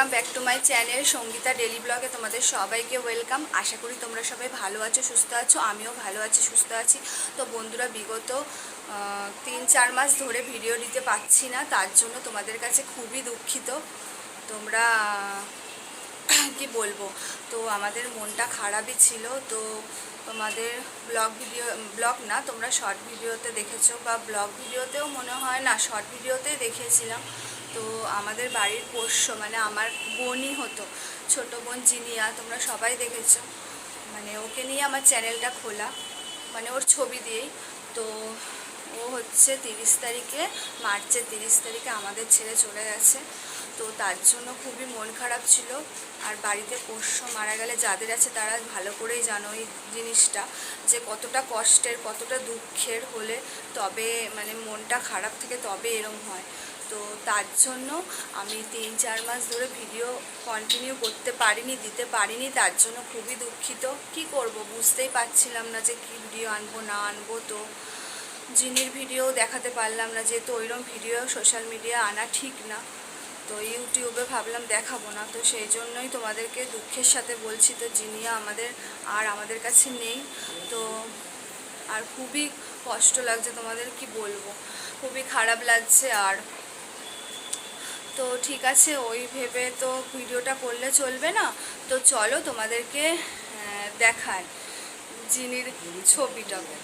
Welcome back to my channel Sangeeta daily ব্লগে তোমাদের সবাইকে ওয়েলকাম। আশা করি তোমরা সবাই ভালো আছো, সুস্থ আছো, আমিও ভালো আছি, সুস্থ আছি। তো বন্ধুরা, বিগত তিন চার মাস ধরে ভিডিও দিতে পারছি না, তার জন্য তোমাদের কাছে খুবই দুঃখিত। তোমরা কি বলব? তো আমাদের মনটা খারাপই ছিল, তো তোমাদের ব্লগ ভিডিও, ব্লগ না, তোমরা শর্ট ভিডিওতে দেখেছ বা ব্লগ ভিডিওতেও মনে হয় না, শর্ট ভিডিওতেই দেখিয়েছিলাম তো আমাদের বাড়ির পোষ্য মানে আমার বোনই হতো, ছোট বোন জিনিয়া, তোমরা সবাই দেখেছ। মানে ওকে নিয়ে আমার চ্যানেলটা খোলা মানে ওর ছবি দিয়েই। তো ও হচ্ছে তিরিশ তারিখে, মার্চের তিরিশ তারিখে আমাদের ছেড়ে চলে গেছে। তো তার জন্য খুবই মন খারাপ ছিল। আর বাড়িতে পোষ্য মারা গেলে যাদের আছে তারা ভালো করেই জানো এই জিনিসটা, যে কতটা কষ্টের, কতটা দুঃখের হলে তবে মানে মনটা খারাপ থেকে তবে এরম হয়। তো তার জন্য আমি তিন, চার মাস ধরে ভিডিও কন্টিনিউ করতে পারিনি, দিতে পারিনি, তার জন্য খুবই দুঃখিত। কি করব? বুঝতেই পারছিলাম না যে কি ভিডিও আনব, না আনব। তো জিনির ভিডিও দেখাতে পারলাম না, যেহেতু ওইরকম ভিডিও সোশ্যাল মিডিয়া আনা ঠিক না। তো ইউটিউবে ভাবলাম দেখাবো না। তো সেই জন্যই তোমাদেরকে দুঃখের সাথে বলছি, তো জিনিয়া আমাদের আর আমাদের কাছে নেই। তো আর খুবই কষ্ট লাগছে তোমাদের কি বলব? খুবই খারাপ লাগছে আর তো ঠিক আছে, ওই ভেবে তো ভিডিওটা করলে চলবে না। তো চলো তোমাদেরকে দেখাই জিনির ছবিটাকে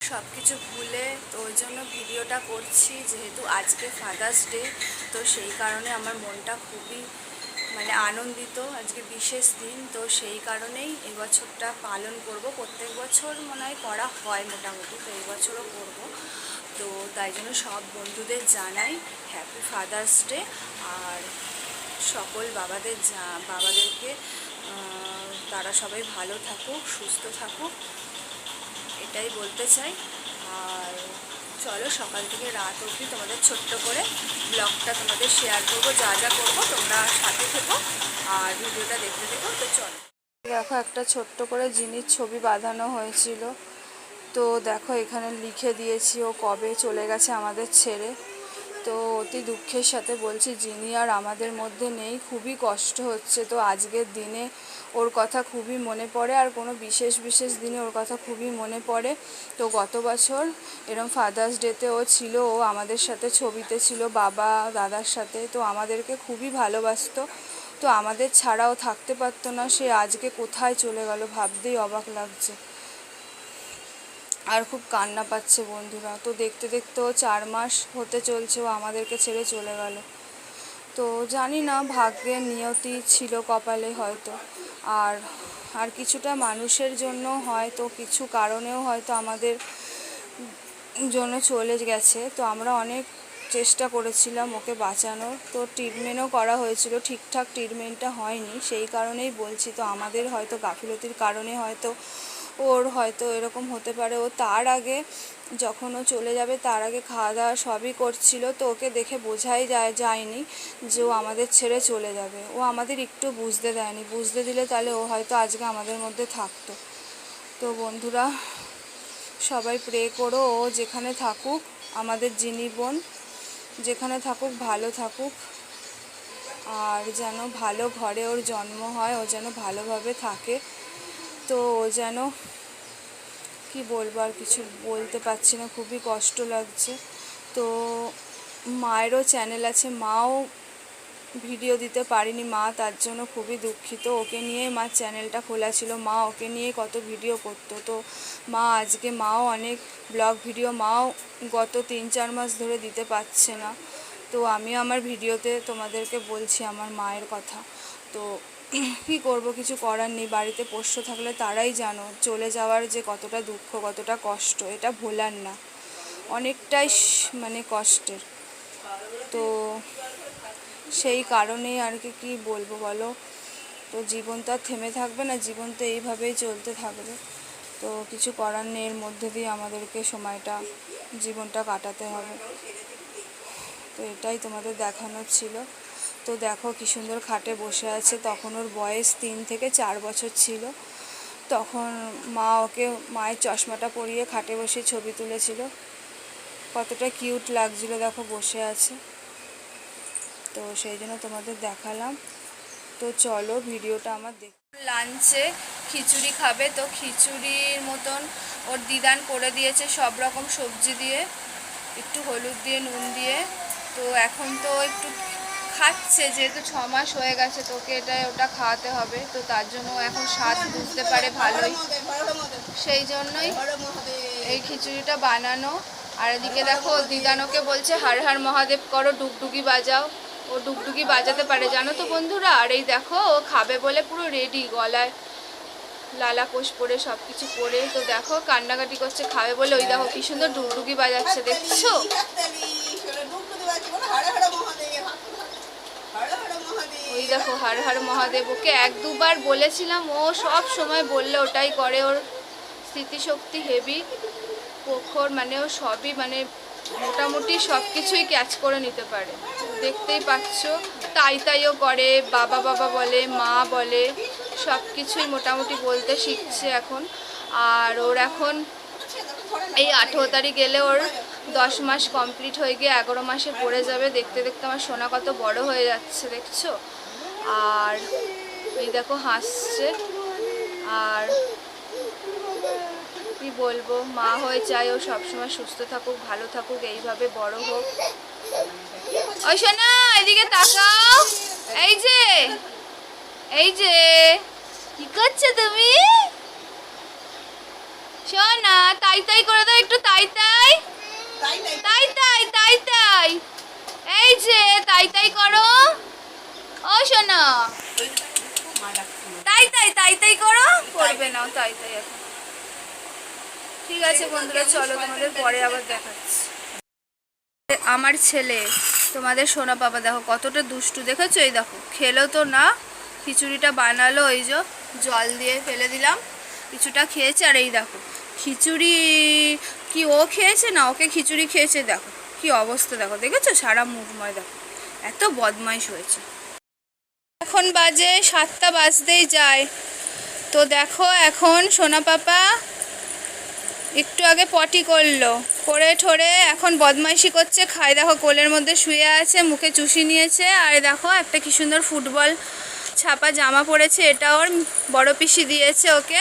সব কিছু ভুলে তো ওই জন্য ভিডিওটা করছি, যেহেতু আজকে ফাদার্স ডে তো সেই কারণে আমার মনটা খুবই মানে আনন্দিত আজকে বিশেষ দিন। তো সেই কারণেই এবছরটা পালন করব। প্রত্যেক বছর মনে হয় করা হয় মোটামুটি, তো এই বছরও করব। তো তাই জন্য সব বন্ধুদের জানাই হ্যাপি ফাদার্স ডে আর সকল বাবাদের বাবাদেরকে তারা সবাই ভালো থাকুক, সুস্থ থাকুক, এটাই বলতে চাই। আর চলো সকাল থেকে রাত অবধি তোমাদের ছোট্ট করে ব্লগটা তোমাদের শেয়ার করব, যা যা করব, তোমরা সাথে থেকো আর ভিডিওটা দেখতে থেকো, তো চলো। দেখো একটা ছোট্ট করে জিনিস ছবি বাঁধানো হয়েছিল। তো দেখো, এখানে লিখে দিয়েছি, ও কবে চলে গেছে আমাদের ছেড়ে। তো অতি দুঃখের সাথে বলছি, যিনি আর আমাদের মধ্যে নেই, খুবই কষ্ট হচ্ছে। তো আজকের দিনে ওর কথা খুবই মনে পড়ে, আর কোনো বিশেষ বিশেষ দিনে ওর কথা খুবই মনে পড়ে। তো গত বছর এরম ফাদার্স ডেতে ও ছিল, ও আমাদের সাথে ছবিতে ছিল, বাবা, দাদার সাথে। তো আমাদেরকে খুবই ভালোবাসতো। তো আমাদের ছাড়াও থাকতে পারতো না, সে আজকে কোথায় চলে গেল ভাবতেই অবাক লাগছে। আর খুব কান্না পাচ্ছে বন্ধুরা। তো দেখতে দেখতে ও চার মাস হতে চলছে, ও আমাদেরকে ছেড়ে চলে গেল। তো জানি না, ভাগ্যের নিয়তি ছিল কপালে হয়তো। আর আর কিছুটা মানুষের জন্য হয়তো, কিছু কারণেও হয়তো আমাদের জন্য চলে গেছে। তো আমরা অনেক চেষ্টা করেছিলাম ওকে বাঁচানোর। তো ট্রিটমেন্টও করা হয়েছিল, ঠিকঠাক ট্রিটমেন্টটা হয়নি। সেই কারণেই বলছি, তো আমাদের হয়তো গাফিলতির কারণে হয়তো ওর হয়তো এরকম হতে পারে। ও তার আগে যখন ও চলে যাবে, তার আগে খাওয়া দাওয়া সবই করছিল, তো ওকে দেখে বোঝাই যায়, যায়নি যে ও আমাদের ছেড়ে চলে যাবে। ও আমাদের একটু বুঝতে দেয়নি। বুঝতে দিলে তাহলে ও হয়তো আজকে আমাদের মধ্যে থাকতো। তো বন্ধুরা, সবাই প্রে করো, ও যেখানে থাকুক, আমাদের যিনি বোন, যেখানে থাকুক, ভালো থাকুক। আর যেন ভালো ঘরে ওর জন্ম হয়, ও যেন ভালোভাবে থাকে। তো ও যেন কি বলব, আর কিছু বলতে পারছি না, খুবই কষ্ট লাগছে। তো মায়েরও চ্যানেল আছে, মাও ভিডিও দিতে পারিনি, মা তার জন্য খুবই দুঃখিত। ওকে নিয়েই মা চ্যানেলটা খোলা ছিল, মা ওকে নিয়ে কত ভিডিও করতো। তো মা আজকে মাও অনেক ব্লগ ভিডিও মাও গত তিন চার মাস ধরে দিতে পারছে না। তো আমি আমার ভিডিওতে তোমাদেরকে বলছি আমার মায়ের কথা। তো কী করব? কিছু করার নেই। বাড়িতে পোষ্য থাকলে তারাই জানো, চলে যাওয়ার যে কতটা দুঃখ, কতটা কষ্ট, এটা ভোলার না। অনেকটাই মানে কষ্টের। তো সেই কারণেই আর কি, কী বলব বলো? তো জীবন তো আর থেমে থাকবে না, জীবন তো এইভাবেই চলতে থাকবে। তো কিছু করার নেই, এর মধ্যে দিয়ে আমাদেরকে সময়টা, জীবনটা কাটাতে হবে। তো এটাই তোমাদের দেখানোর ছিল। তো দেখো কি সুন্দর খাটে বসে আছে। তখন ওর বয়স তিন থেকে চার বছর ছিল। তখন মা ওকে মায়ের চশমাটা পরিয়ে খাটে বসে ছবি তুলেছিল। কতটা কিউট লাগছিল দেখো বসে আছে। তো সেই জন্য তোমাদের দেখালাম। তো চলো ভিডিওটা আমার দেখ লাঞ্চে খিচুড়ি খাবে তো খিচুড়ির মতন ওর দিদান করে দিয়েছে সব রকম সবজি দিয়ে। একটু হলুদ দিয়ে, নুন দিয়ে। তো এখন তো একটু খাচ্ছে, যেহেতু ছ মাস হয়ে গেছে, তোকে এটা, ওটা খাওয়াতে হবে। তো তার জন্য এখন স্বাদ বুঝতে পারে ভালোই। সেই জন্যই এই খিচুড়িটা বানানো। আর এদিকে দেখো, দিদানোকে বলছে, হার হার মহাদেব করো, ডুগডুগি বাজাও। ও ডুগডুগি বাজাতে পারে, জানো তো বন্ধুরা? আর এই দেখো, ও খাবে বলে পুরো রেডি গলায় লালা কোষ পরে সব কিছু পরে। তো দেখো, কান্নাকাটি করছে, খাবে বলে। ওই দেখো, কি সুন্দর ডুগডুগি বাজাচ্ছে, দেখছ? ওই দেখো, হার হার মহাদেব, ওকে এক দুবার বলেছিলাম, ও সব সময় বললে ওটাই করে, ওর স্মৃতিশক্তি হেভি প্রখর মানে ও সবই মানে মোটামুটি সব কিছুই ক্যাচ করে নিতে পারে। দেখতেই পাচ্ছ, তাই তাইও করে, বাবা বাবা বলে, মা বলে সব কিছুই মোটামুটি বলতে শিখছে এখন। আর ওর এখন এই আঠেরো তারিখ গেলে ওর দশ মাস কমপ্লিট হয়ে গিয়ে এগারো মাসে পড়ে যাবে। দেখতে দেখতে আমার সোনা কত বড় হয়ে যাচ্ছে, দেখছ? আর এই দেখো হাসছে। আর কি বলব মা হয়ে চাই ও সবসময় সুস্থ থাকুক ভালো থাকুক এইভাবে বড় হোক। ওই সোনা এদিকে তাকাও। এই যে এই যে কি করছ তুমি? সোনা তাই তাই করে দাও একটু তাই তাই। তাই তাই। তাই তাই এই যে তাই তাই করো। ও সোনা তাই তাই তাই তাই করো। করবে না, তাই তাই এখন। ঠিক আছে বন্ধুরা, চলো তোমাদের পরে আবার দেখাচ্ছি। আমার ছেলে, তোমাদের সোনা বাবা, দেখো কতটা দুষ্টু। দেখেছ? এই দেখো, খেলো তো না, খিচুড়িটা বানালো ওই যে জল দিয়ে ফেলে দিলাম, কিছুটা খেয়েছে, আর এই দেখো, খিচুড়ি কি ও খেয়েছে না ওকে খিচুড়ি খেয়েছে? দেখো, কি অবস্থা দেখো, দেখেছ? সারা মুখময় দেখো, এত বদমাইশ হয়েছে। এখন বাজে সাতটা বাজতেই যায়। তো দেখো এখন সোনা পাপা একটু আগে পটি করল। করে ঠোরে এখন বদমাইশি করছে খাই দেখো কোলের মধ্যে শুয়ে আছে, মুখে চুষি নিয়েছে। আর দেখো একটা কি সুন্দর ফুটবল ছাপা জামা পরেছে এটা ওর বড় পিসি দিয়েছে ওকে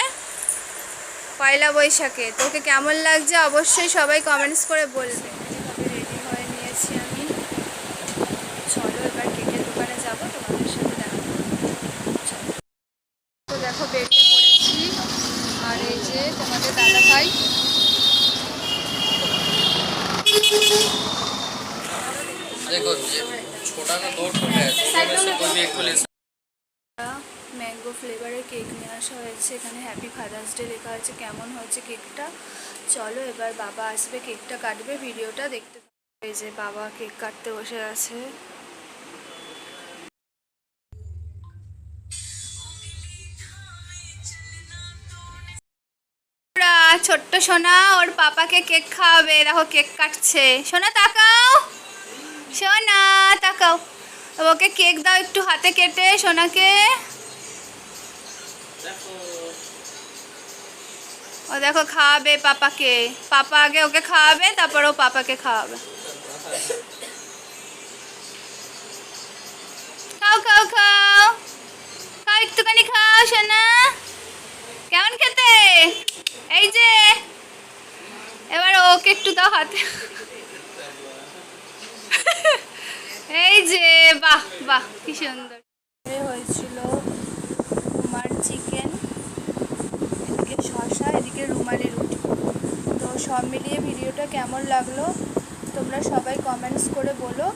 পয়লা বৈশাখে। তো ওকে কেমন লাগছে অবশ্যই সবাই কমেন্টস করে বলবে রেডি হয়ে নিয়েছি আমি চলো এবার কেকের দোকানে যাব তোমাদের সাথে দেখা করব। চলো। তো দেখো বেরিয়ে পড়েছি আর এই যে তোমাদের দাদা ভাই देखो ये छोटा ना दो ठो है दोनों में से कोई भी एक को ले सकते ম্যাঙ্গো ফ্লেভারের কেক নিয়ে আসা হয়েছে এখানে হ্যাপি ফাদার্স ডে লেখা আছে কেমন হয়েছে কেকটা চলো এবার বাবা আসবে কেকটা কাটবে ভিডিওটা দেখতে থাকো। এই যে বাবা কেক কাটতে বসে আছে ওরা, ছোট্ট সোনা ওর পাপাকে কেক খাওয়াবে দেখো কেক কাটছে সোনা তাকাও সোনা, তাকাও। ওকে কেক দাও একটু হাতে কেটে, সোনাকে। ও দেখো খাওয়াবে পাপাকে। পাপা আগে ওকে খাওয়াবে, তারপর ও পাপাকে খাওয়াবে। খাও খাও খাও। খাও একটুখানি, খাও, সোনা। কেমন খেতে? এই যে। এবার ওকে একটু দাও হাতে। এই যে, বাহ বাহ, কি সুন্দর। হয়েছিল কুমার চিকেন এদিকে শশা এদিকে রুমালি রুটি। তো সব মিলিয়ে ভিডিওটা কেমন লাগল তোমরা সবাই কমেন্টস করে বলো।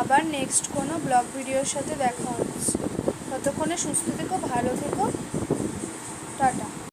আবার নেক্সট কোনো ব্লগ ভিডিওর সাথে দেখা হচ্ছে। ততক্ষণে সুস্থ থেকো, ভালো থেকো।